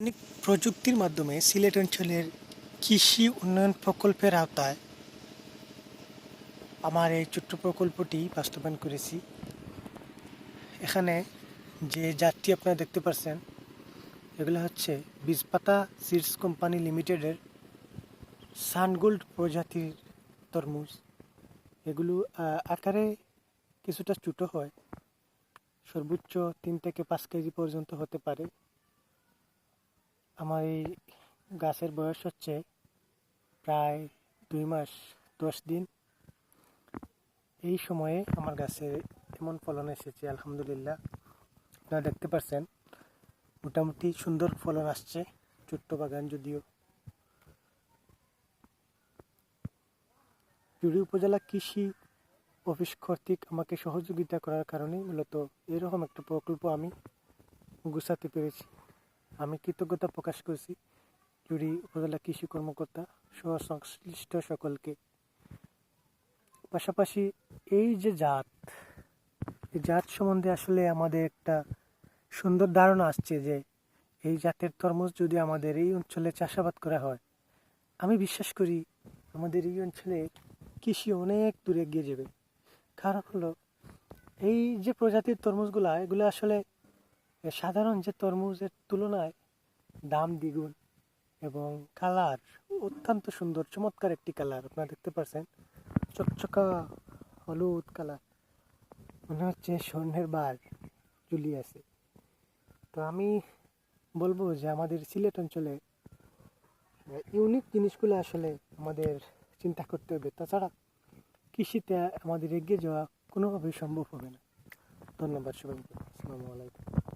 আধুনিক প্রযুক্তির মাধ্যমে সিলেট অঞ্চলের কৃষি উন্নয়ন প্রকল্পের আওতায় আমার এই ছোট্ট প্রকল্পটি বাস্তবায়ন করেছি। এখানে যে জাতটি আপনারা দেখতে পাচ্ছেন এগুলো হচ্ছে বীজপাতা সিডস কোম্পানি লিমিটেডের সানগোল্ড প্রজাতির তরমুজ। এগুলো আকারে কিছুটা ছোটো হয়, সর্বোচ্চ তিন থেকে পাঁচ কেজি পর্যন্ত হতে পারে। আমার এই গাছের বয়স হচ্ছে প্রায় দুই মাস, দশ দিন। এই সময়ে আমার গাছে এমন ফলন এসেছে, আলহামদুলিল্লাহ। আপনারা দেখতে পাচ্ছেন মোটামুটি সুন্দর ফলন আসছে, ছোট্ট বাগান যদিও। জুড়ি উপজেলা কৃষি অফিস কর্তৃক আমাকে সহযোগিতা করার কারণে মূলত এরকম একটা প্রকল্প আমি গুছাতে পেরেছি। আমি কৃতজ্ঞতা প্রকাশ করছি জুড়ি উপজেলা কৃষি কর্মকর্তা সহ সংশ্লিষ্ট সকলকে। পাশাপাশি এই যে জাত, এই জাত সম্বন্ধে আসলে আমাদের একটা সুন্দর ধারণা আসছে যে এই জাতের তরমুজ যদি আমাদের এই অঞ্চলে চাষাবাদ করা হয়, আমি বিশ্বাস করি আমাদের এই অঞ্চলে কৃষি অনেক দূরে এগিয়ে যাবে। কারণ হলো এই যে প্রজাতির তরমুজগুলা, এগুলো আসলে সাধারণ যে তরমুজের তুলনায় দাম দ্বিগুণ এবং কালার অত্যন্ত সুন্দর, চমৎকার একটি কালার, আপনারা দেখতে পাচ্ছেন চকচকা হলুদ কালার। মনে হচ্ছে স্বর্ণের বার ঝুলিয়ে আছে। তো আমি বলব যে আমাদের সিলেট অঞ্চলে ইউনিক জিনিসগুলো আসলে আমাদের চিন্তা করতে হবে। তাছাড়া কৃষিতে আমাদের এগিয়ে যাওয়া কোনোভাবেই সম্ভব হবে না। ধন্যবাদ সবাইকে। আসসালামু আলাইকুম।